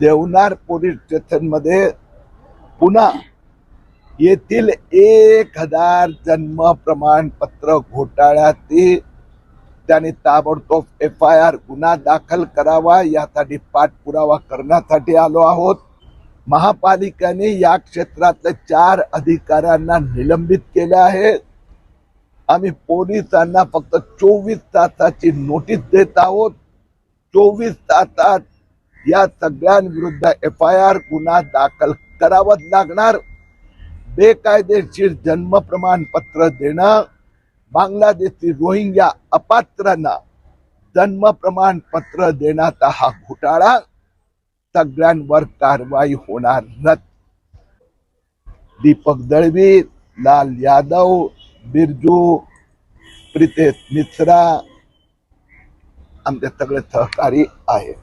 Deonar police स्टेशनमध्ये पुन्हा येथील एक हजार जन्म प्रमाणपत्र घोटाळ्यातील त्यांनी ताबडतोब एफ आय आर गुन्हा दाखल करावा यासाठी पाठपुरावा करण्यासाठी आलो आहोत. महापालिकेने या क्षेत्रातल्या चार अधिकाऱ्यांना निलंबित केले आहे. आम्ही पोलिसांना फक्त चोवीस तासाची नोटीस देत आहोत. चोवीस तासात या सगळ्यांविरुद्ध एफ आय आर गुन्हा दाखल करावाच लागणार. बेकायदेशीर जन्म प्रमाणपत्र देणं बांगलादेशी रोहिंग्या अपात्रांना जन्म प्रमाणपत्र देण्याचा हा घोटाळा सगळ्यांवर कारवाई होणार दीपक दळवी लाल यादव बिरजू प्रितेश मिश्रा आमचे सगळे सहकारी आहेत.